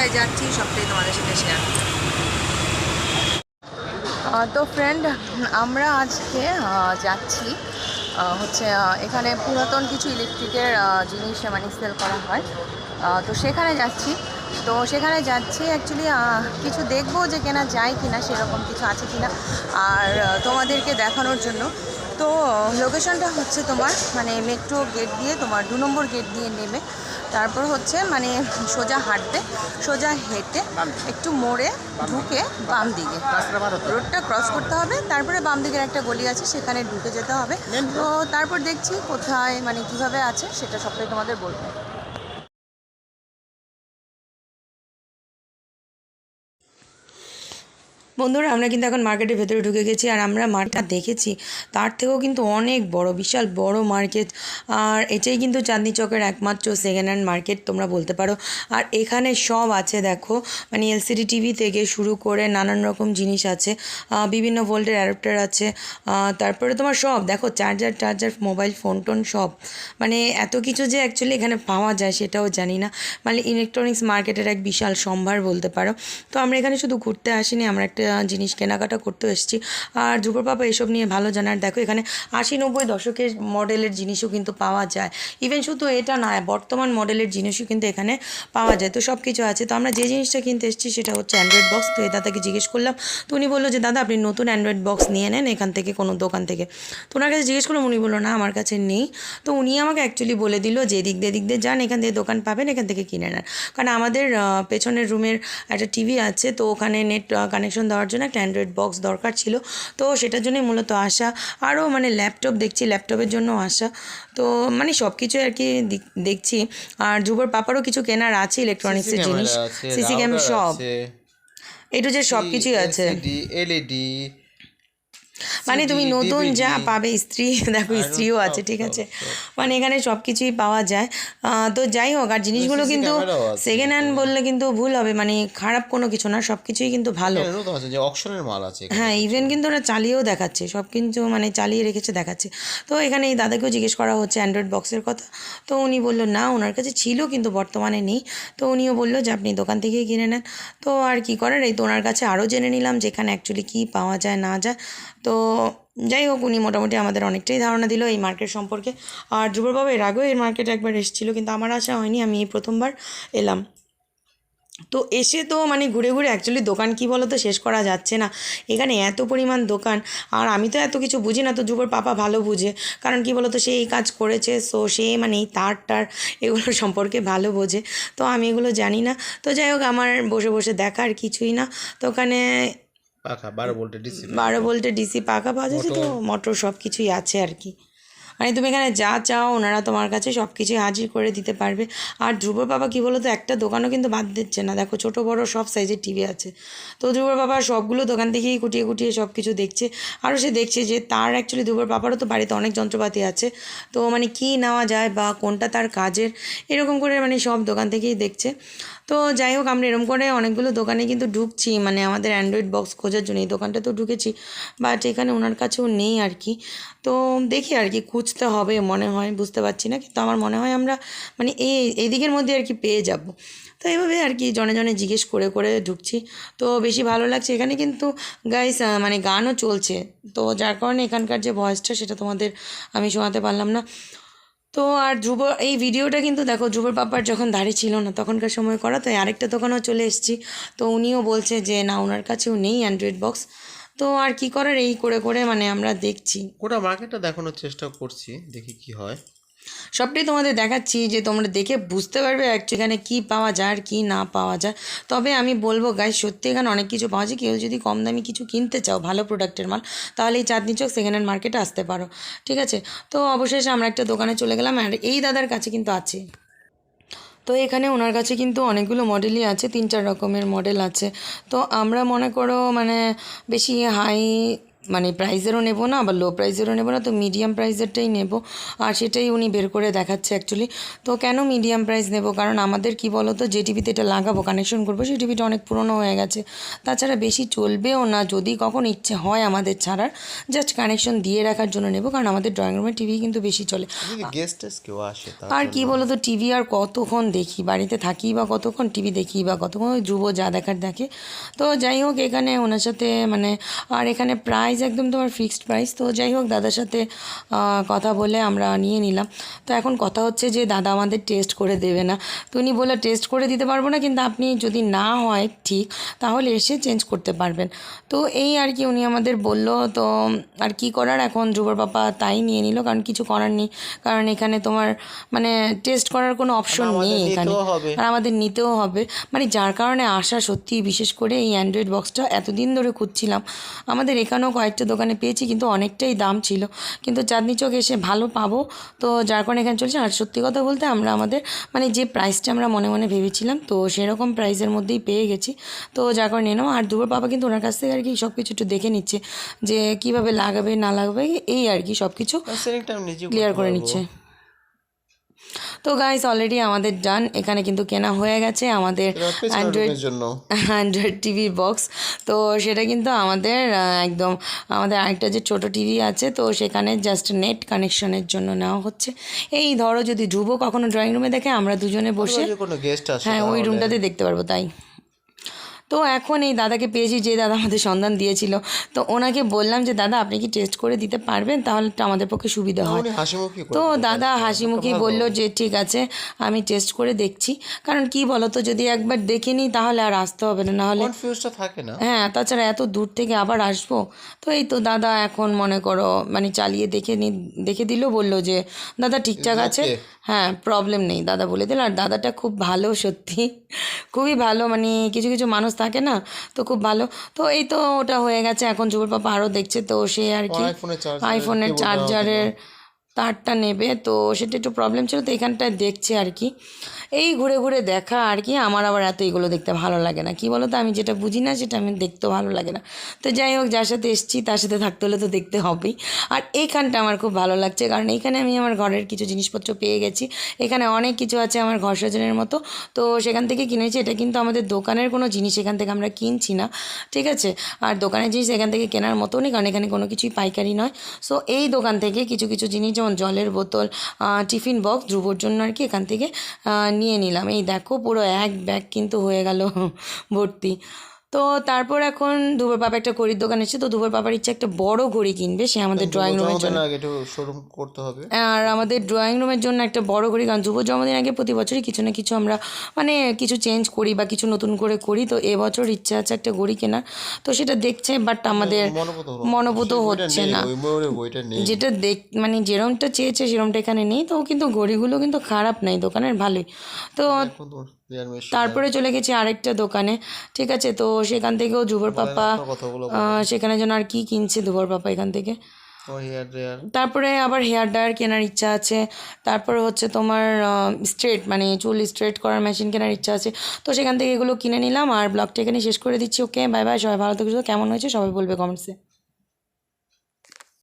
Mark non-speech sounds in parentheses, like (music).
কোথায় যাচ্ছি সবটাই তোমাদের সাথে শেয়ার তো ফ্রেন্ড আমরা আজকে যাচ্ছি হচ্ছে এখানে পুরাতন কিছু ইলেকট্রিকের জিনিস মানে সেল করা হয়। তো সেখানে যাচ্ছি। তো সেখানে যাচ্ছি অ্যাকচুয়ালি কিছু দেখব যে কেনা যায় কিনা, সেরকম কিছু আছে কিনা, আর তোমাদেরকে দেখানোর জন্য। তো লোকেশনটা হচ্ছে তোমার মানে মেট্রো গেট দিয়ে তোমার দু নম্বর গেট দিয়ে নেমে। তারপর হচ্ছে মানে সোজা হাঁটতে, সোজা হেঁটে একটু মোড়ে ঢুকে বাম দিকে। রোডটা ক্রস করতে হবে, তারপরে বাম দিকের একটা গলি আছে, সেখানে ঢুকে যেতে হবে। তো তারপর দেখছি কোথায় মানে কীভাবে আছে, সেটা সবটাই তোমাদের বলব। বন্ধুরা, আমরা কিন্তু এখন মার্কেটের ভেতরে ঢুকে গেছি আর আমরা মার্কেট দেখেছি। তার থেকেও কিন্তু অনেক বড়, বিশাল বড় মার্কেট আর এটাই কিন্তু চাঁদনি চকের একমাত্র সেকেন্ড হ্যান্ড মার্কেট তোমরা বলতে পারো। আর এখানে সব আছে, দেখো। মানে এলসিডি টিভি থেকে শুরু করে নানান রকম জিনিস আছে। বিভিন্ন ভোল্টের অ্যাডাপ্টার আছে। তারপরে তোমার সব, দেখো চার্জার টার্জার মোবাইল ফোন টোন সব। মানে এত কিছু যে অ্যাকচুয়ালি এখানে পাওয়া যায় সেটাও জানি না। মানে ইলেকট্রনিক্স মার্কেটের এক বিশাল সম্ভার বলতে পারো। তো আমরা এখানে শুধু ঘুরতে আসিনি, আমরা একটা জিনিস কেনাকাটা করতে এসেছি। আর ধ্রুবর পাপা এসব নিয়ে ভালো জানার দেখো, এখানে আশি নব্বই দশকের মডেলের জিনিসও কিন্তু পাওয়া যায়। ইভেন শুধু এটা না, বর্তমান মডেলের জিনিসও কিন্তু এখানে পাওয়া যায়। তো সব কিছু আছে। তো আমরা যে জিনিসটা কিনতে এসেছি, সেটা হচ্ছে অ্যান্ড্রয়েড বক্স তো এই দাদাকে জিজ্ঞেস করলাম, তো উনি বলল যে, দাদা, আপনি নতুন অ্যান্ড্রয়েড বক্স নিয়ে নেন এখান থেকে, কোনো দোকান থেকে। তো ওনার কাছে জিজ্ঞেস করলাম, উনি বলল, না, আমার কাছে নেই। তো উনি আমাকে অ্যাকচুয়ালি বলে দিল যে, এদিক দিয়ে এদিক দিয়ে যান, এখান থেকে দোকান পাবেন, এখান থেকে কিনে নেন। কারণ আমাদের পেছনের রুমের একটা টিভি আছে, তো ওখানে নেট কানেকশন দেওয়ার জন্য একটা অ্যান্ড্রয়েড বক্স দরকার ছিল। তো সেটার জন্যই মূলত আসা। আরও মানে ল্যাপটপ দেখছি ল্যাপটপের জন্য আসা। তো মানে সব কিছু আর কি দেখছি। আর যুবর পাপারও কিছু কেনার আছে ইলেকট্রনিক্সের জিনিস। সিসি ক্যামেরা সব এটু যে সব কিছুই আছে। এলইডি মানে তুমি নতুন যা পাবে স্ত্রী দেখো স্ত্রীও আছে ঠিক আছে। মানে এখানে সব কিছুই পাওয়া যায়। তো যাই হোক আর জিনিসগুলো কিন্তু সেকেন্ড হ্যান্ড বললে কিন্তু ভুল হবে মানে খারাপ কোনো কিছু না সব কিছুই কিন্তু ভালো। হ্যাঁ ইভেন কিন্তু ওরা চালিয়েও দেখাচ্ছে সব কিন্তু মানে চালিয়ে রেখেছে দেখাচ্ছে। তো এখানে এই দাদাকেও জিজ্ঞেস করা হচ্ছে অ্যান্ড্রয়েড বক্সের কথা। তো উনি বলল না ওনার কাছে ছিল কিন্তু বর্তমানে নেই। তো উনিও বলল যে আপনি দোকান থেকেই কিনে নেন। তো আর কি করার? এই তো ওনার কাছে আরও জেনে নিলাম যেখানে অ্যাকচুয়ালি কী পাওয়া যায় না যায়। তো যাই হোক, উনি মোটামুটি আমাদের অনেকটাই ধারণা দিল এই মার্কেট সম্পর্কে। আর ধ্রুববাবু, এর আগেও এই মার্কেটে একবার এসেছিল, কিন্তু আমার আশা হয়নি, আমি এই প্রথমবার এলাম। তো এসে তো মানে ঘুরে ঘুরে অ্যাকচুয়ালি দোকান কি বলো তো শেষ করা যাচ্ছে না। এখানে এত পরিমাণ দোকান, আর আমি তো এত কিছু বুঝি না, তো যুবর পাপা ভালো বুঝে। কারণ কি বলো তো সে এই কাজ করেছে সো সে মানে এই তার টার এগুলো (laughs) সম্পর্কে ভালো বোঝে। তো আমি এগুলো জানি না। তো যাই হোক, আমার বসে বসে দেখার কিছুই না। তো ওখানে বারো ভোল্টের ডিসি বারো ভোল্টের ডিসি পাকা পাওয়া যাচ্ছে তো মোটর। সব কিছুই আছে আর কি। মানে তুমি এখানে যা চাও ওনারা তোমার কাছে সব কিছুই হাজির করে দিতে পারবে। আর ধ্রুবর বাবা কী বলো তো একটা দোকানও কিন্তু বাদ দিচ্ছে না। দেখো ছোটো বড় সব সাইজের টিভি আছে। তো ধ্রুবর বাবা সবগুলো দোকান থেকেই কুটিয়ে কুটিয়ে সব কিছু দেখছে। আরও সে দেখছে যে তার অ্যাকচুয়ালি ধ্রুবর বাবারও তো বাড়িতে অনেক যন্ত্রপাতি আছে। তো মানে কী নেওয়া যায় বা কোনটা তার কাজের এরকম করে মানে সব দোকান থেকেই দেখছে। তো যাই হোক, আমরা এরকম করে অনেকগুলো দোকানে কিন্তু ঢুকছি মানে আমাদের অ্যান্ড্রয়েড বক্স খোঁজার জন্য এই দোকানটা তো ঢুকেছি বাট এখানে ওনার কাছেও নেই আর কি। তো দেখি আর কি, খুঁজতে হবে মনে হয়, বুঝতে পারছি না, কিন্তু আমার মনে হয় আমরা মানে এই এই দিকের মধ্যে আর কি পেয়ে যাব। তো এইভাবে আর কি জনে জনে জিজ্ঞেস করে করে ঢুকছি। তো বেশি ভালো লাগছে, এখানে কিন্তু গাইস মানে গানও চলছে। তো যার কারণে এখানকার যে ভয়েসটা সেটা তোমাদের আমি শোনাতে পারলাম না। তো আর যুব এই ভিডিওটা কিন্তু দেখো, ধ্রুবর পাপার যখন দাঁড়িয়ে ছিল না তখনকার সময় করা, তো আরেকটা দোকানেও চলে এসেছি। তো উনিও বলছে যে, না, ওনার কাছেও নেই অ্যান্ড্রয়েড বক্স তো আর কি করার, এই করে করে মানে আমরা দেখছি। গোটা মার্কেটটা দেখানোর চেষ্টা করছি, দেখি কি হয়। সবটাই তোমাদের দেখাচ্ছি যে তোমরা দেখে বুঝতে পারবে এখানে কী পাওয়া যায় আর কী না পাওয়া যায়। তবে আমি বলব গাই সত্যি এখানে অনেক কিছু পাওয়া যায়। কেউ যদি কম দামি কিছু কিনতে চাও, ভালো প্রোডাক্টের মাল, তাহলে এই চাঁদনি চক সেকেন্ড হ্যান্ড মার্কেটে আসতে পারো। ঠিক আছে? তো অবশেষে আমরা একটা দোকানে চলে গেলাম আর এই দাদার কাছে কিন্তু আছে। তো এখানে ওনার কাছে কিন্তু অনেকগুলো মডেলই আছে, তিন চার রকমের মডেল আছে। তো আমরা মনে করো মানে বেশি হাই মানে প্রাইজেরও নেব না আবার লো প্রাইজেরও নেব না তো মিডিয়াম প্রাইজেরটাই নেব। আর সেটাই উনি বের করে দেখাচ্ছে অ্যাকচুয়ালি তো কেন মিডিয়াম প্রাইস নেব? কারণ আমাদের কি বলো তো যে টিভিতে এটা লাগাবো কানেকশন করব সেই টিভিটা অনেক পুরনো হয়ে গেছে। তাছাড়া বেশি চলবেও না যদি কখন ইচ্ছে হয় আমাদের ছাড়ার জাস্ট কানেকশন দিয়ে রাখার জন্য নেব কারণ আমাদের ড্রয়িং রুমের টিভি কিন্তু বেশি চলে। আর কি বলো তো টিভি আর কতক্ষণ দেখি? বাড়িতে থাকি বা কতক্ষণ টিভি দেখি বা কতক্ষণ ধ্রুব যা দেখার দেখে। তো যাই হোক এখানে ওনার সাথে মানে আর এখানে প্রাইস একদম তোমার ফিক্সড প্রাইস তো যাই হোক দাদার সাথে কথা বলে আমরা নিয়ে নিলাম। তো এখন কথা হচ্ছে যে দাদা আমাদের টেস্ট করে দেবে না। তো উনি বলে টেস্ট করে দিতে পারব না কিন্তু আপনি যদি না হয় ঠিক তাহলে এসে চেঞ্জ করতে পারবেন। তো এই আর কি উনি আমাদের বলল। তো আর কি করার এখন? যুবর পাপা তাই নিয়ে নিল কারণ কিছু করার নেই। কারণ এখানে তোমার মানে টেস্ট করার কোনো অপশন নেই এখানে। আর আমাদের নিতেও হবে। মানে যার কারণে আসা সত্যি বিশেষ করে এই অ্যান্ড্রয়েড বক্সটা এতদিন ধরে খুঁজছিলাম। আমাদের এখানেও কয়েকটা দোকানে পেয়েছি কিন্তু অনেকটাই দাম ছিল। কিন্তু চাঁদনি চোখ এসে ভালো পাবো। তো যার কারণে এখানে চলছে। আর সত্যি কথা বলতে আমরা আমাদের মানে যে প্রাইসটা আমরা মনে মনে ভেবেছিলাম তো সেরকম প্রাইসের মধ্যেই পেয়ে গেছি। তো যার কারণে নিলাম আর দুবার বাবা কিন্তু ওনার কাছ থেকে আর কি সব কিছু একটু দেখে নিচ্ছে যে কীভাবে লাগাবে না লাগাবে এই আর কি সব কিছু ক্লিয়ার করে নিচ্ছে। তো গাইস অলরেডি আমাদের ডান এখানে কিন্তু কেনা হয়ে গেছে আমাদের অ্যান্ড্রয়েড জন্য। অ্যান্ড্রয়েড টিভির বক্স তো সেটা কিন্তু আমাদের একদম আমাদের আরেকটা যে ছোট টিভি আছে তো সেখানে জাস্ট নেট কানেকশনের জন্য নেওয়া হচ্ছে। এই ধরো যদি ধ্রুব কখনো ড্রয়িং রুমে দেখে আমরা দুজনে বসে কোনো গেস্ট আসে হ্যাঁ ওই রুমটাতে দেখতে পারব তাই। তো এখন এই দাদাকে পেয়েছি যে দাদা আমাদের সন্ধান দিয়েছিল। তো ওনাকে বললাম যে দাদা আপনি কি টেস্ট করে দিতে পারবেন? তাহলে তো আমাদের পক্ষে সুবিধা হয়। তো দাদা হাসি মুখে বলল যে ঠিক আছে আমি টেস্ট করে দেখছি। কারণ কি বলো তো যদি একবার দেখে নিই তাহলে আর আসতে হবে না নাহলে থাকে না। হ্যাঁ তাছাড়া এত দূর থেকে আবার আসব? তো এই তো দাদা এখন মনে করো মানে চালিয়ে দেখে নি দেখে দিল বলল যে দাদা ঠিকঠাক আছে? হ্যাঁ প্রবলেম নেই। দাদা বলে দিল আর দাদাটা খুব ভালো সত্যি। খুবই ভালো মানে কিছু কিছু মানুষ থাকে না? তো খুব ভালো। তো এই তো ওটা হয়ে গেছে। এখন যুবর পাপা আরও দেখছে। তো সে আর কি আইফোনের আইফোনের চার্জারের তারটা নেবে। তো সেটা একটু প্রবলেম ছিল, তো এখানটায় দেখছে আর কি। এই ঘুরে ঘুরে দেখা আর কি, আমার আবার এত এগুলো দেখতে ভালো লাগে না। কি বলো তো আমি যেটা বুঝি না, সেটা আমি দেখতে ভালো লাগে না। তো যাই হোক, যার সাথে এসছি, তার সাথে থাকতে হলে তো দেখতে হবেই। আর এইখানটা আমার খুব ভালো লাগছে, কারণ এইখানে আমি আমার ঘরের কিছু জিনিসপত্র পেয়ে গেছি। এখানে অনেক কিছু আছে আমার ঘর সাজানোর মতো। তো সেখান থেকে কিনেছি এটা কিন্তু আমাদের দোকানের কোনো জিনিস এখান থেকে আমরা কিনছি না, ঠিক আছে? আর দোকানের জিনিস এখান থেকে কেনার মতো নেই কারণ এখানে কোনো কিছুই পাইকারি নয়। সো এই দোকান থেকে কিছু কিছু জিনিস যেমন জলের বোতল টিফিন বক্স ধ্রুবর জন্য আর কি এখান থেকে নিয়ে নিলাম। এই দেখো পুরো এক ব্যাগ কিন্তু হয়ে গেল ভর্তি। তো তারপর এখন দুবার বাবা একটা ঘড়ির দোকান এসেছে তো দুবার বাবার ইচ্ছে একটা বড় ঘড়ি কিনবে সে আমাদের ড্রয়িং রুমের জন্য। আগে একটু শোরুম করতে হবে। আর আমাদের ড্রয়িং রুমের জন্য একটা বড় ঘড়ি কারণ যুব জন্মদিন আগে প্রতি বছরই কিছু না কিছু আমরা মানে কিছু চেঞ্জ করি বা কিছু নতুন করে করি তো এবছর ইচ্ছা আছে একটা ঘড়ি কেনার তো সেটা দেখছে বাট আমাদের মনোভূত হলো। মনোভূত হচ্ছে না। যেটা দেখ মানে যেরমটা চেয়েছে সেরমটা এখানে নেই তো কিন্তু ঘড়িগুলো কিন্তু খারাপ নাই দোকানের ভালোই। তো তারপরে চলে গেছি আরেকটা দোকানে ঠিক আছে? তো সেখান থেকেও যুবর পাপা সেখানে যেন আর কি কিনছে দুবর পাপা এখান থেকে। তারপরে আবার হেয়ার ড্রায়ার কেনার ইচ্ছা আছে। তারপরে হচ্ছে তোমার স্ট্রেট মানে চুল স্ট্রেট করার মেশিন কেনার ইচ্ছা আছে। তো সেখান থেকে এগুলো কিনে নিলাম আর ব্লগটা এখানে শেষ করে দিচ্ছি ওকে বাই বাই সবাই ভালো থেকো কেমন হয়েছে সবাই বলবে কমেন্টসে